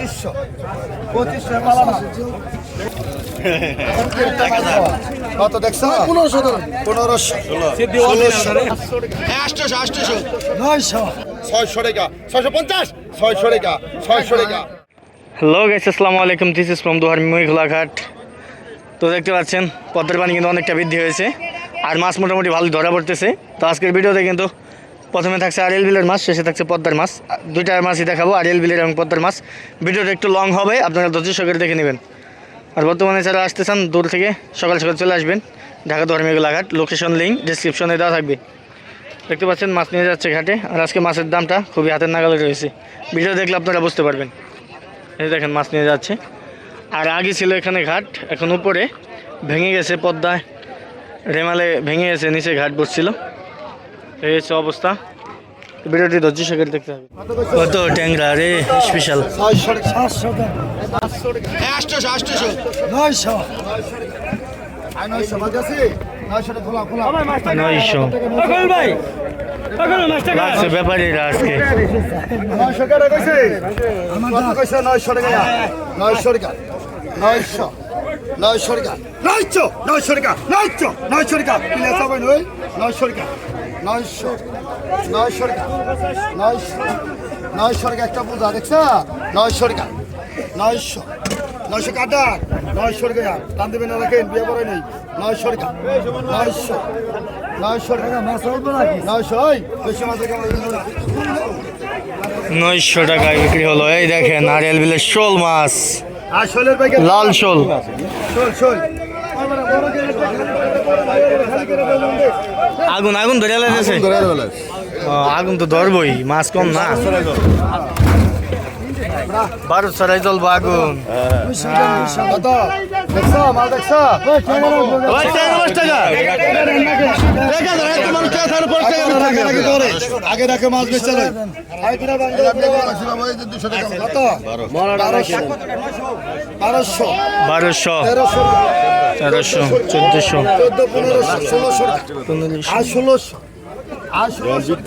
পঁচিশশো। পঁচিশশো কত দেখছ? পনেরোশো পনেরোশো। আটশোশো আটশোশো। নয়শো। ছয়শো টাকা। ছয়শো পঞ্চাশ। ছয়শো টাকা। ছয়শো টাকা। হ্যালো গাইস আসসালামু আলাইকুম। দিস ইস ফ্রম দুহার তো দেখতে পাচ্ছেন পদ্মার পানি কিন্তু অনেকটা বৃদ্ধি হয়েছে। আর মাছ মোটামুটি ভালো ধরা পড়তেছে। তো আজকের ভিডিওতে কিন্তু প্রথমে থাকছে আরিয়াল বিলের মাছ, শেষে থাকছে পদ্মার মাছ। দুইটা মাছই দেখাবো আরিয়াল বিলের এবং পদ্মার মাছ। ভিডিওটা একটু লং হবে, আপনারা ধৈর্য সহকারে দেখে নেবেন। আর বর্তমানে যারা আসতে চান, দূর থেকে সকাল সকাল চলে আসবেন। ঢাকা ধর্মীয় গোলাঘাট লোকেশন লিঙ্ক ডিসক্রিপশনে দেওয়া থাকবে। দেখতে পাচ্ছেন, মাছ নিয়ে যাচ্ছে ঘাটে। আর আজকে মাছের দামটা খুবই হাতের নাগালে রয়েছে। ভিডিও দেখলে আপনারা বুঝতে পারবেন। এই দেখেন, মাছ নিয়ে যাচ্ছে। আর আগে ছিল এখানে ঘাট, এখন উপরে। ভেঙে গেছে পদ্মায়। রেমালে ভেঙে গেছে, নিচে ঘাট বসছিল। এই হচ্ছে অবস্থা। ভিডিওটি ধৈর্য সহকারে দেখতে হবে। কত ট্যাংরা রে স্পেশাল নয়শো। নয়শো লাগছে ব্যাপারীরা আজকে। নয়শো টাকা কইছে? নয়শো টাকা? নয়শো নয়শো। টাকা। নয়শো। নয়শো টাকা। নয়শো। নয়শো টাকা। নয় নয়শো টাকা। নয়শো নয়শো টাকা নয়শো নয়শো টাকা একটা দেখছ? নয়শো নয়শো নয়শো কাটা নয়শো টাকা টান দেবেন রাখেন বিয়ে করে নেই। নয়শো টাকা নয়শো নয়শো টাকা মাছ নয়শো বেশি নয়শো টাকায় বিক্রি হলো। এই দেখেন আরিয়াল বিলের শোল মাছ। লাল শোল। শোল শোল। আগুন আগুন ধরে লাগতেছে আগুন তো ধরবই মাছ কম না। বারো ছড়াই চলবো আগুন। কত? দেখছ মাল দেখছ? আগে রাখে মাছ বেচে নাই কত? বারোশো। বারোশো। বারোশো। তেরোশো। তেরোশো চোদ্দশো। চোদ্দ পনেরোশো ষোলোশো আর ষোলোশো।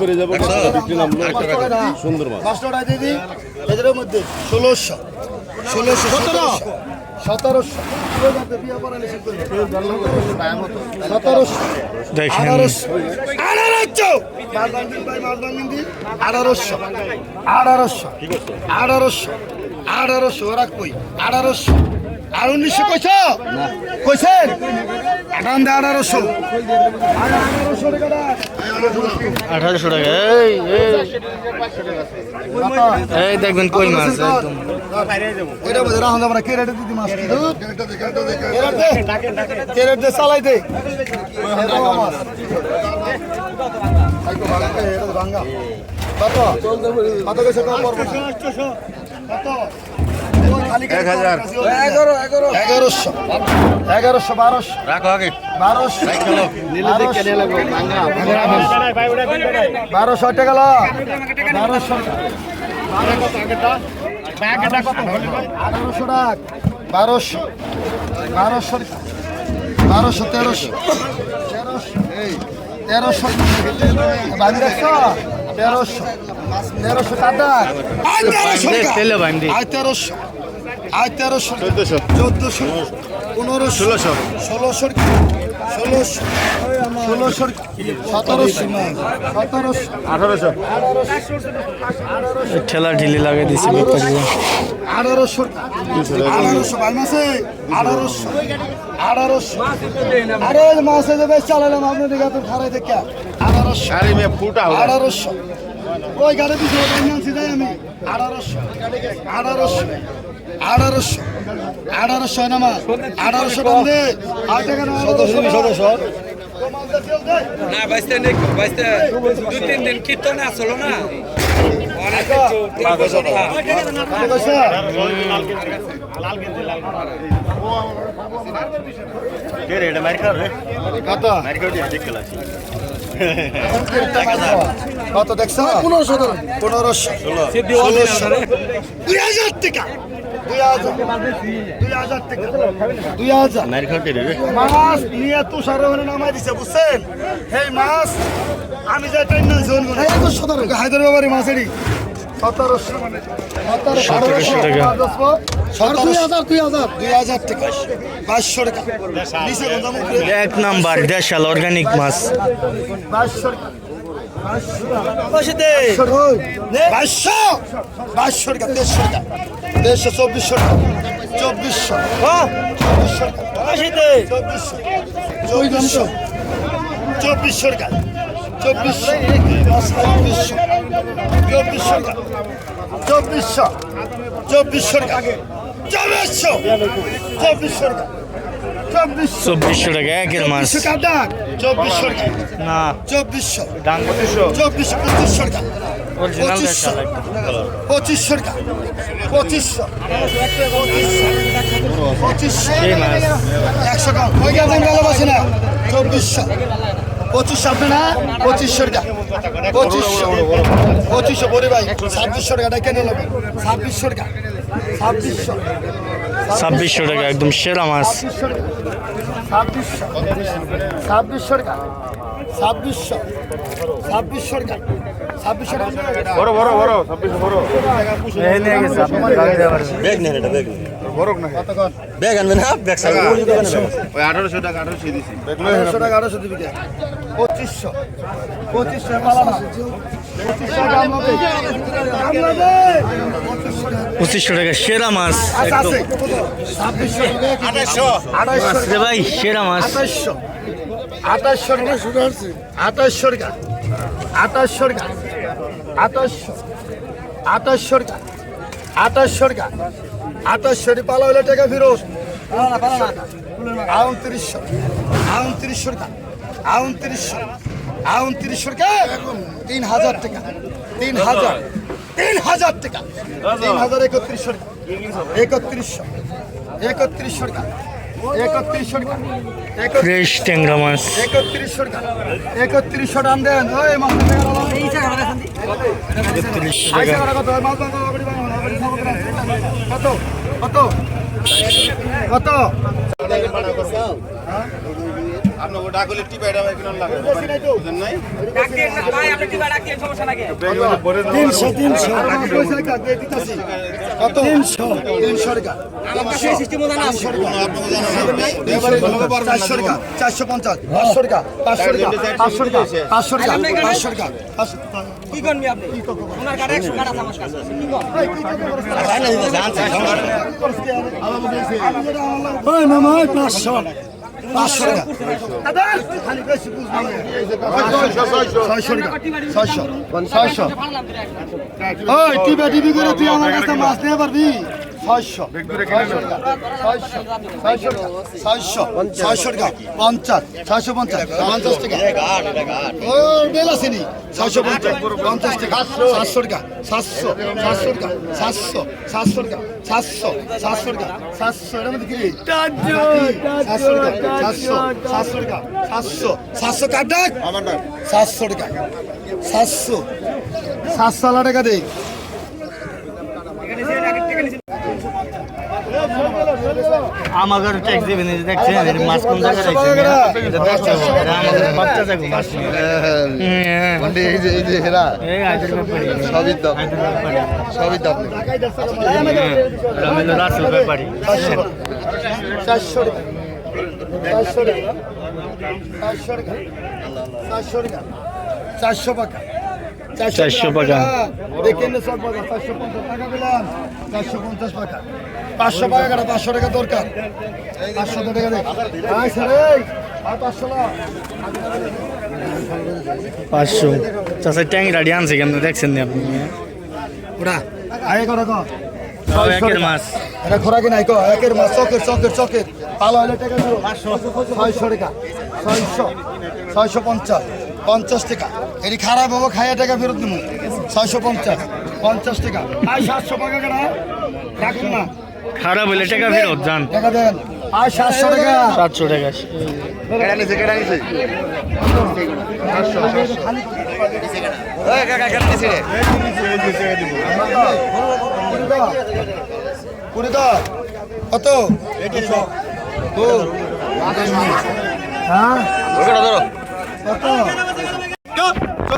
করে যাব বিক্রি নাম সুন্দর মাছ। পাঁচশো দিদি এদের মধ্যে ষোলোশো। ষোলোশো সতেরো সতেরোশো। আঠারোশো আঠারোশো আঠারোশো আঠারোশো রাখ কই? আঠারোশো আর উনিশশো কইছ? কইছেন? আঠান দে আঠারোশো। আঠারোশো টাকা এই এই, এই দেখবেন কই মাছ একদম। কত? এক হাজার। এগারো এগারো। এগারোশো। এগারোশো বারোশো। রাখো আগে। বারোশো। বারোশো টাকা বারোশো। আঠারোশো টাক বারোশো। বারোশো। বারোশো তেরোশো। তেরোশো। তেরোশো। বান্ধি দেখছ তেরোশো। তেরোশো টাকা। তেরোশো। আয় তেরোশো চোদ্দশো। চোদ্দশো পনেরোশো ষোলোশো। ষোলোশো। ষোলোশো ষোলোশো সতেরোশো সতেরোশো। আঠারোশো। ঠেলা ঢিলি লাগিয়ে দিছি আঠারোশো। আঠারোশো ভাই মাসে? আঠারোশো। আঠারোশো। আরে মাসে যে বেশ চালালাম আপনার দিকে তো খারাই দেখে। আঠারোশো। আরে মেয়ে ফুটা আঠারোশো। ওই গাড়ি যাই আমি। আঠারোশো। আঠারোশো। আঠারোশো আঠারোশো না মা? আঠারোশো আট টাকা সদস্য না বাইসতে বাইসতে দুই তিন দিন কীর্তন আসলো না? কত? খেলা পনেরোশো পনেরোশো। ষোলোশো। দুই হাজার টাকা। আমি যে টাইম না জোন হায়দ্রাবাদি মাছ এটি সতেরোশো সতেরোশো টাকা। এক নাম্বার দেশাল অর্গানিক মাছ। বাইশশো বাইশশো টাকা দেড়শো টাকা। দেড়শো চব্বিশশো টাকা। চব্বিশশো। চব্বিশশো চব্বিশশো। চব্বিশশো। টাকা। চব্বিশশো। চব্বিশশো। চব্বিশশো টাকা। চব্বিশশো। চব্বিশশো টাকা। চব্বিশশো। চব্বিশশো টাকা। চব্বিশশো। টাকা একের চব্বিশশো টাকা। চব্বিশশো টাকা না চব্বিশশো ডাং চব্বিশশো পঁচিশশো টাকা পঁচিশশো। পঁচিশশো টাকা পঁচিশশো পঁচিশশো একশো কম ওই কেমন ভালোবাসে না চব্বিশশো পঁচিশশো আপনি না পঁচিশশো টাকা পঁচিশশো পঁচিশশো বলি ভাই ছাব্বিশশো টাকাটা কেন নেবেন ছাব্বিশশো টাকা ছাব্বিশশো ছাব্বিশশো টাকা একদম সেরা মাছ ছাব্বিশশো টাকা ছাব্বিশশো টাকা ছাব্বিশশো টাকা বড় বড় বড় ব্যাগ হ্যাঁ পঁচিশশো পঁচিশশো পঁচিশশো পঁচিশশো টাকা সেরা মাছ। আচ্ছা একদম আঠাইশশো রে ভাই সেরা মাছ। আঠাইশশো টাকা শুরু হচ্ছে। আঠাইশশো টাকা। আঠাইশশো টাকা। আঠাইশশো আঠাইশশো টাকা। আঠাইশশো টাকা। আঠাইশশো টাকা পালা হলে টাকা ফেরত। আউনত্রিশশো আউনত্রিশশো টাকা। আউনত্রিশশো আউনত্রিশশো টাকা। তিন হাজার টাকা। তিন হাজার। তিন হাজার টাকা। তিন হাজার একত্রিশশো টাকা। একত্রিশশো। একত্রিশশো টাকা। একত্রিশশো টাকা। একত্রিশ ফ্রেশ ট্যাংরা মাছ। একত্রিশশো টাকা। একত্রিশশো টাকা দেন ওই মাছ একত্রিশশো কত? কত? কত? আপনি ওটা আগলে টিপা এটা কিরণ লাগে বুঝেন নাই কত টাকা চারশো টাকা চারশো পঞ্চাশ পাঁচশো টাকা পাঁচশো টাকা পাঁচশো টাকা পাঁচশো টাকা পাঁচশো টাকা পাঁচশো কি করবি আপনি ওনার কাছে একশো কাটা আমার কাছে আছে। কি কর? ওই মামা ওই পাঁচশো টাকা। ছয়শো টাকা ছয়শো ছয়শো ওই টিপে টিপি করে তুই আমার কাছে মাছ নিয়ে পারবি ছয়শো। ছয়শো টাকা ছয়শো। ছয়শো টাকা। ছয়শো। ছয়শো টাকা। পঞ্চাশ। ছয়শো পঞ্চাশ। পঞ্চাশ টাকা। ও বেল আসেনি। ছয়শো পঞ্চাশ। পঞ্চাশ টাকা। সাতশো টাকা। সাতশো। সাতশো টাকা। সাতশো। সাতশো টাকা। সাতশো। সাতশো টাকা। সাতশো। এর মধ্যে কি? সাতশো টাকা। সাতশো। সাতশো টাকা। সাতশো। সাতশো কাট? ডাক আমার না সাতশো টাকা। সাতশো। সাতশো টাকা দে। আমাদের ট্যাক্স দিবেন এই যে দেখছেন এই মাছ কোন জায়গায় রাখছেন এটা দেখতে হবে। এটা আমাদের বাচ্চা যাব মাছ নিয়ে। হ্যাঁ। এই যে এই যে হেরা। এই আইদের ব্যাপারি সবই দাম সবই দাম হ্যাঁ, রাসেল ব্যাপারি। টাকা। টাকা। টাকা। টাকা। চারশো টাকা। চারশো টাকা। দেখেন সব চারশো পঞ্চাশ টাকা পেলাম চারশো পঞ্চাশ টাকা। পাঁচশো টাকা কাটা পাঁচশো টাকা দরকার। পাঁচশো টাকা পাঁচশো চাষের ট্যাঙ্ক রাডি আনছে কেমন? দেখছেন আপনি? ওরা আয় কটা কর একের মাছ। এটা খোরাকি নাই কো একের মাছ চকের চকের চকের। পালো টাকা ছয়শো টাকা। ছয়শো ছয়শো পঞ্চাশ। পঞ্চাশ টাকা। এটি খারাপ হব খাইয়া টাকা ফেরত দেবো ছয়শো পঞ্চাশ পঞ্চাশ টাকা। আয় সাতশো টাকা কেনা রাখুন না। খারাপ হলে টাকা ফেরত যান। টাকা দেন। আয় সাতশো টাকা। সাতশো টাকা। কেডা নিছে কেডা নিছে? কুড়ি দা কত? তো হ্যাঁ? কত?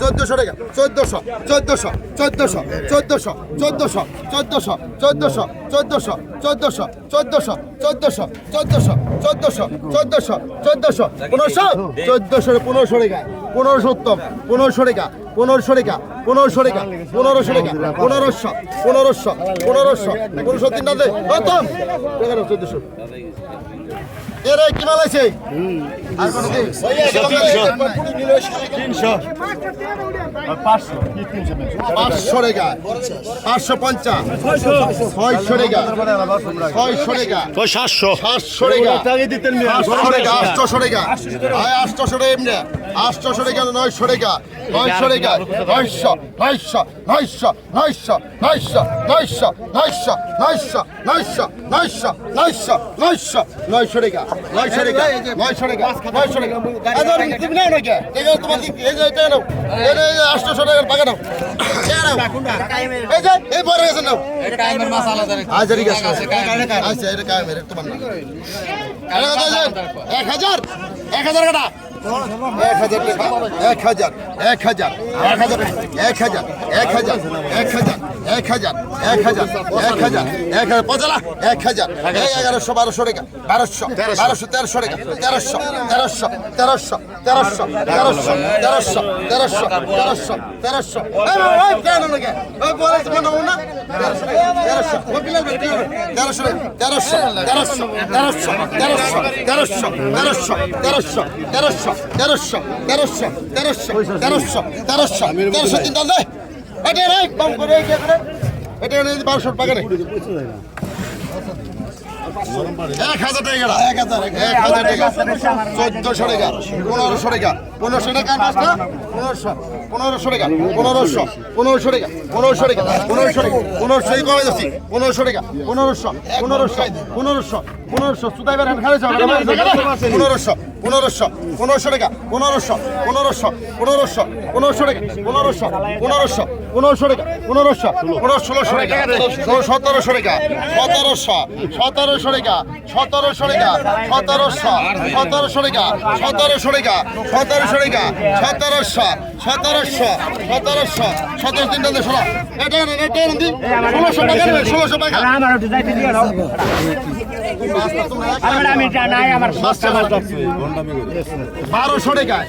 চোদ্দশো টাকা চোদ্দশো চোদ্দশো চোদ্দশো চোদ্দশো চোদ্দশো চোদ্দশো চোদ্দশো চোদ্দশো চোদ্দশো চোদ্দশো চোদ্দশো চোদ্দশো চোদ্দশো চোদ্দশো চোদ্দশো পনেরোশো চোদ্দশো পনেরোশো টাকা পনেরোশো উত্তম পনেরোশো টাকা পনেরোশো টাকা পনেরোশো টাকা পনেরোশো টাকা পনেরোশো পনেরোশো পনেরোশো পনেরোশো তিনটা দে চোদ্দশো এর কি মাল আছে? পাঁচশো রেগা পাঁচশো পঞ্চাশ। ছয়শো। রেগা ছয়শো রেগা সাতশো? সাতশো রেগা সাতশো। রেগা আটশো রেগা আটশো রেগা আটশোশো টাকা নয়শো টাকা নয়শো টাকা নয়শো নয়শো নয়শো নয়শো নয়শো নয়শো নয়শো নয়শো নয়শো নয়শো নয়শো নয়শো নয়শো টাকা নয়শো টাকা নয়শো টাকা নয়শো যে আটশোশো টাকার পাকা নাও এই যে এই বড় গেছে নাও আচ্ছা ঠিক আছে আচ্ছা এটা কামের তোমার? এক হাজার এক হাজার কাটা এক হাজার টাকা এক হাজার এক হাজার এক হাজার এক হাজার এক হাজার এক হাজার এক হাজার এক হাজার এক হাজার এক হাজার পচলা এক হাজার এগারোশো বারোশো টাকা বারোশো বারোশো তেরোশো টাকা তেরোশো তেরোশো তেরোশো তেরোশো তেরোশো তেরোশো তেরোশো তেরোশো তেরোশো তেরোশো তেরোশো? তেরোশো তেরোশো তেরোশো তেরোশো তেরোশো তেরোশো তেরোশো তেরোশো তেরোশো তেরোশো তেরোশো তেরোশো তেরোশো তেরোশো দে এটা রে কম করে এই করে এটা রে বারোশো টাকা রে। এক হাজার টাকা এক হাজার এক হাজার টাকা। চোদ্দশো টাকা। পনেরোশো টাকা। পনেরোশো টাকা মাছটা পনেরোশো। পনেরোশো টাকা। পনেরোশো। পনেরোশো টাকা। পনেরোশো টাকা। পনেরোশো টাকা। পনেরোশো টাকা কমে যাচ্ছি। পনেরোশো টাকা। পনেরোশো। পনেরোশো। পনেরোশো। পনেরোশো। খালে পনেরোশো। পনেরোশো পনেরোশো টাকা, পনেরোশো পনেরোশো পনেরোশো পনেরোশো টাকা, পনেরোশো পনেরোশো পনেরোশো টাকা, পনেরোশো পনেরো ষোলোশো টাকা সতেরোশো টাকা, সতেরোশো সতেরোশো টাকা সতেরোশো টাকা, সতেরোশো সতেরোশো টাকা সতেরোশো টাকা সতেরোশো টাকা, সতেরোশো সতেরোশো সতেরোশো সতেরো তিনটা দিয়ে ষোলো। এটা ষোলোশো টাকা ষোলোশো টাকা। বারোশো টাকায়।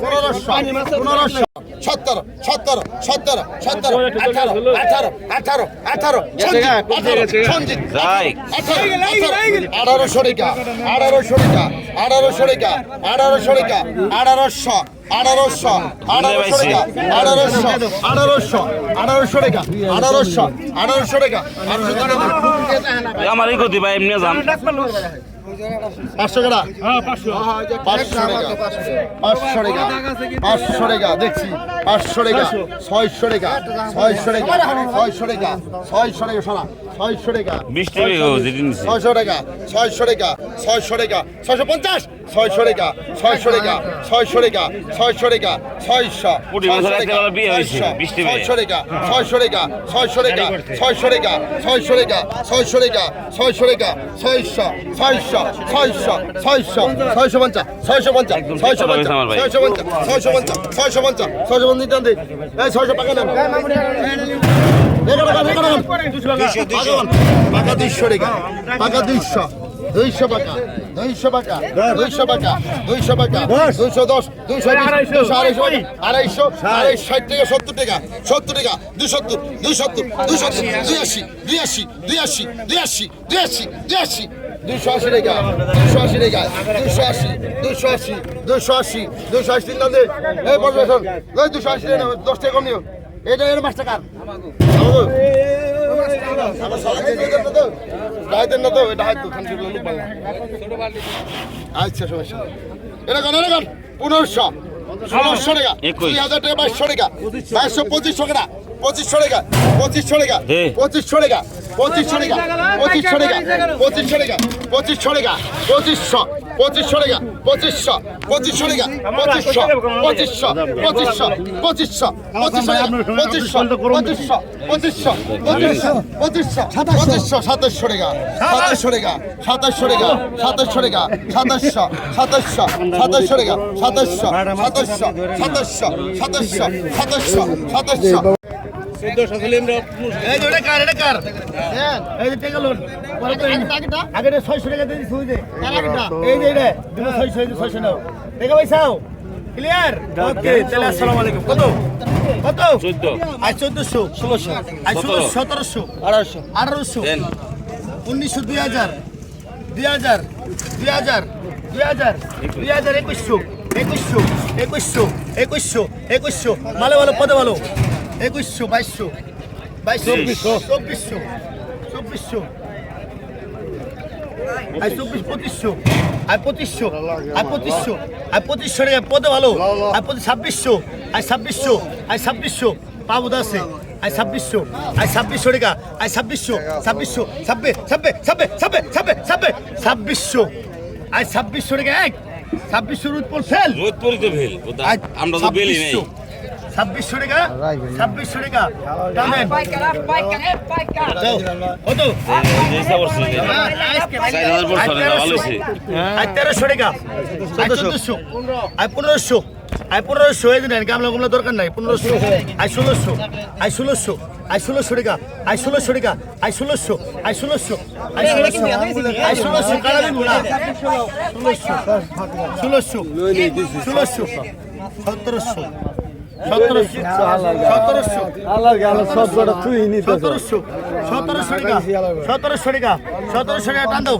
পনেরোশো পনেরোশো সত্তর সত্তর সত্তর সত্তর আঠারো আঠারো আঠারো আঠারো আঠারো সঞ্জিত আঠারোশো টাকা আঠারোশো টাকা আঠারোশো টাকা আঠারোশো টাকা আঠারোশো আঠারোশো আঠারোশো টাকা আঠারোশো আঠারোশো আঠারোশো টাকা আঠারোশো আঠারোশো টাকা। আমার এই গতি ভাই এমনি যাম। পাঁচশো টাকা। পাঁচশো টাকা। পাঁচশো টাকা। পাঁচশো টাকা দেখছি। পাঁচশো টাকা ছয়শো। টাকা ছয়শো টাকা ছয়শো টাকা ছয়শো টাকা শোনা ছয়শো টাকা নিছি। ছয়শো টাকা ছয়শো টাকা ছয়শো টাকা ছয়শো পঞ্চাশ ছয়শো টাকা ছয়শো টাকা ছয়শো টাকা ছয়শো টাকা ছয়শো। ছয়শো টাকা ছয়শো টাকা ছয়শো টাকা ছয়শো টাকা ছয়শো টাকা ছয়শো টাকা ছয়শো টাকা ছয়শো ছয়শো ছয়শো ছয়শো ছয়শো পঞ্চাশ ছয়শো পঞ্চাশ ছয়শো পঞ্চাশ। ছয়শো পঞ্চাশ ছয়শো পঞ্চাশ ছয়শো পঞ্চাশ ছয়শো পঞ্চাশ টান দিই ছয়শো নেন পাকা দুইশো টাকা পাকা দুইশো। দুইশো টাকা দুইশো টাকা দুইশো টাকা দুইশো টাকা দুইশো দশ। দুইশো দুইশো আড়াইশো। আড়াইশো। আড়াইশো ষাট টাকা সত্তর টাকা সত্তর টাকা দুই সত্তর দুই সত্তর দুই সত্তর দুই আশি দুই আশি দুই আশি দুই আশি দুই আশি দুই আশি দুইশো আশি টাকা দুইশো আশি টাকা দুইশো আশি দুইশো আশি দুইশো আশি দুইশো আশি তিন দাম এই শোন ওই দুশো আশি টাকা দশ টাকা কম নিও। এটা এর পাঁচ টাকার ডাইতেন না তো এটা হয়তো খান লোক পাল্লা আচ্ছা সমস্যা। এটা কন এটা পনেরোশো ষোলোশো টাকা। দুই হাজার টাকা বাইশশো টাকা বাইশশো পঁচিশশো টাকা পঁচিশশো টাকা পঁচিশশো টাকা। পঁচিশশো টাকা পঁচিশশো টাকা পঁচিশশো টাকা পঁচিশশো টাকা পঁচিশশো টাকা পঁচিশশো পঁচিশশো টাকা, পঁচিশশো পঁচিশশো টাকা, পঁচিশশো পঁচিশশো পঁচিশশো পঁচিশশো পঁচিশশো পঁচিশশো পঁচিশশো পঁচিশশো পঁচিশশো পঁচিশশো সাতাশশো টাকা সাতাশশো টাকা সাতাশশো টাকা সাতাশশো টাকা, সাতাশশো সাতাশশো সাতাশশো টাকা সাতাশশো সাতাশশো সাতাশশো সাতাশশো সাতাশশো সাতাশশো এই যে এটা কার এটা কার? এই যে টেকা লোন আগে ছয়শো টাকা দিয়ে দিচ্ছি যে। এই যে এটা তুমি ছয়শো এই যে ছয়শো নাও। টাকা পয়সাও ক্লিয়ার ওকে তাহলে আসসালামু আলাইকুম। কত? কত? চোদ্দ। আজ চোদ্দশো। ষোলোশো। আজ ষোলো সতেরোশো। আঠারোশো। আঠারোশো। উনিশশো দুই হাজার। দুই হাজার। দুই হাজার। দুই হাজার। দুই হাজার একুশশো। একুশশো। একুশশো। একুশশো। একুশশো। ভালো ভালো পদে ভালো। একুশশো বাইশশো বাইশশো চব্বিশশো। চব্বিশশো চব্বিশশো। আই চব্বিশ পঁচিশশো আই পঁচিশশো আই পঁচিশশো আই পঁচিশশো টাকা পদে ভালো। আই পঁচিশ ছাব্বিশশো আই ছাব্বিশশো আই ছাব্বিশশো পাবুদ আছে আই ছাব্বিশশো আই ছাব্বিশশো টাকা আই ছাব্বিশশো ছাব্বিশশো ছাব্বিশ ছাব্বিশ ছাব্বিশ ছাব্বিশ ছাব্বিশ ছাব্বিশ ছাব্বিশশো। আই ছাব্বিশশো টাকা এক ছাব্বিশশো ফেল। তো আমরা তো বেলি নেই। ছাব্বিশশো টাকা ছাব্বিশশো টাকা। টানেন কত? যে হিসাব করছে যে। চার হাজার বছর এটা ভালো হয়েছে আই তেরোশো টাকা চোদ্দশো। আই পনেরোশো। আই পনেরোশো এই দিন গামলা গুমলা দরকার নাই পনেরোশো। আই ষোলোশো। আই ষোলোশো। আই ষোলোশো টাকা। আই ষোলোশো টাকা। আই ষোলোশো। আই ষোলোশো। আই ষোলোশো। আই ষোলোশো। ষোলোশো। ষোলোশো। ষোলোশো। সতেরোশো। সতেরোশো সতেরোশো সতেরোশো সতেরোশো টাকা সতেরোশো টাকা সতেরোশো টান দাও